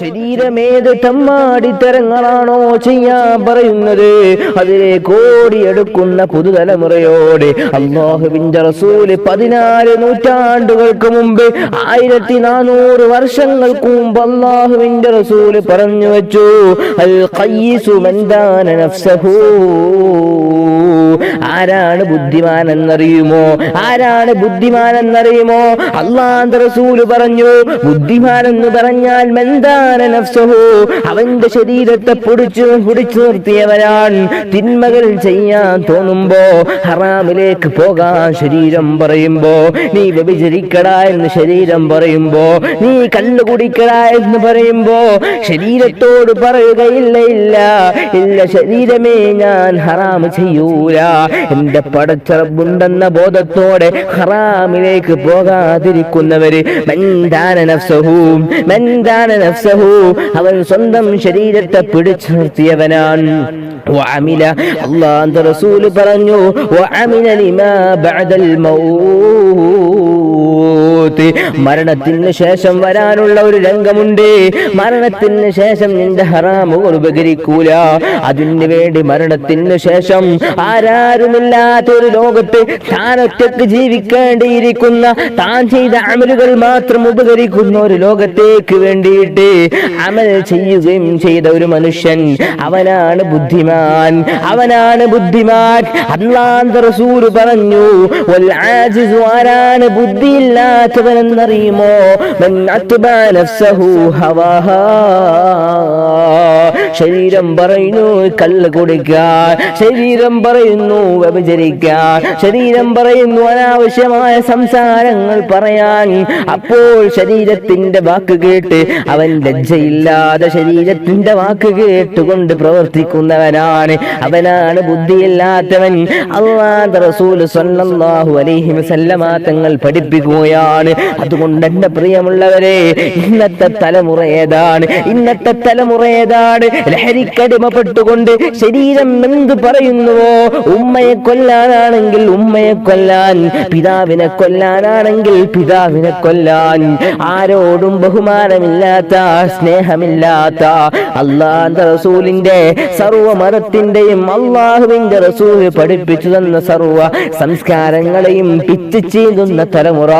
ശരീരമേത് തമ്മാടിത്തരങ്ങളാണോ ചെയ്യാൻ പറയുന്നത്? അതിലെ കോടിയെടുക്കുന്ന പുതുതലമുറയോട് അള്ളാഹുവിന്റെ റസൂൽ പതിനാല് നൂറ്റാണ്ടുകൾക്ക് മുമ്പ് ആയിരത്തി നാനൂറ് വർഷങ്ങൾക്ക് മുമ്പ് അള്ളാഹുവിന്റെ റസൂൽ പറഞ്ഞു വെച്ചു. അൽ ഖയ്യിസു മൻ നഫ്സഹു. ആരാണ് ബുദ്ധിമാൻ എന്നറിയുമോ ആരാണ് ബുദ്ധിമാൻ എന്നറിയുമോ അള്ളാന്റെ റസൂൽ പറഞ്ഞു ബുദ്ധിമാൻ എന്ന് പറഞ്ഞാൽ മെന്താന അവന്റെ ശരീരത്തെ പൊടിച്ചു പിടിച്ചു നിർത്തിയവരാൻ തിന്മകൾ ചെയ്യാൻ തോന്നുമ്പോ ഹറാമിലേക്ക് പോകാൻ ശരീരം പറയുമ്പോ നീ വ്യഭിചരിക്കടാ എന്ന് ശരീരം പറയുമ്പോ നീ കല്ലു കുടിക്കടാ എന്ന് പറയുമ്പോ ശരീരത്തോട് പറയുകയില്ല ഇല്ല ഇല്ല ശരീരമേ ഞാൻ ഹറാം ചെയ്യൂല. എന്റെ പടച്ചറബുണ്ടെന്ന ബോധത്തോടെ ഹറാമിലേക്ക് പോകാതിരിക്കുന്നവര് അവൻ സ്വന്തം ശരീരത്തെ പിടിച്ചു നിർത്തിയവനാണ്. പറഞ്ഞു ലോകത്ത് മരണത്തിന് ശേഷം വരാനുള്ള ഒരു രംഗമുണ്ട്. മരണത്തിന് ശേഷം നിന്റെ ഹറാമുകൾ ഉപകരിക്കൂല. അതിന് വേണ്ടി മരണത്തിന് ശേഷം ആരാരുമില്ലാത്ത ഒരു ലോകത്ത് താനൊറ്റക്ക് ജീവിക്കേണ്ടിയിരിക്കുന്ന താൻ ചെയ്ത അമലുകൾ മാത്രം ഉപകരിക്കുന്ന ഒരു ലോകത്തേക്ക് വേണ്ടിയിട്ട് അമൽ ചെയ്യുകയും ചെയ്ത ഒരു മനുഷ്യൻ അവനാണ് ബുദ്ധിമാൻ. അവനാണ് ബുദ്ധിമാൻ. അള്ളാന്ത റസൂൽ പറഞ്ഞു ആരാണ് ബുദ്ധിയില്ലാത്ത നഫ്സഹു ഹവാഹാ. ശരീരം പറയുന്നു കല്ല് കുടിക്കാൻ ശരീരം പറയുന്നു വ്യഭിചരിക്കാൻ ശരീരം പറയുന്നു അനാവശ്യമായ സംസാരങ്ങൾ പറയാൻ. അപ്പോൾ ശരീരത്തിന്റെ വാക്ക് കേട്ട് അവൻ ലജ്ജയില്ലാതെ ശരീരത്തിന്റെ വാക്ക് കേട്ടുകൊണ്ട് പ്രവർത്തിക്കുന്നവനാണ്. അവനാണ് ബുദ്ധിയില്ലാത്തവൻ. അള്ളാഹ് റസൂൽ അലൈഹി വസല്ലമ തങ്ങൾ പഠിപ്പിക്കുകയാണ്. അതുകൊണ്ട് എന്റെ പ്രിയമുള്ളവരെ ഇന്നത്തെ തലമുറ ഏതാണ്? ഇന്നത്തെ തലമുറ ഏതാണ്? ലഹരിക്കടിമപ്പെട്ടുകൊണ്ട് ശരീരം എന്ത് പറയുന്നുവോ? ഉമ്മയെ കൊല്ലാനാണെങ്കിൽ ഉമ്മയെ കൊല്ലാൻ പിതാവിനെ കൊല്ലാനാണെങ്കിൽ പിതാവിനെ കൊല്ലാൻ. ആരോടും ബഹുമാനമില്ലാത്ത സ്നേഹമില്ലാത്ത അള്ളാന്റെ റസൂലിന്റെ സർവ മതത്തിന്റെയും അള്ളാഹുവിന്റെ റസൂൽ പഠിപ്പിച്ചു തന്ന സർവ സംസ്കാരങ്ങളെയും പിച്ചു ചീന്തുന്ന തലമുറ.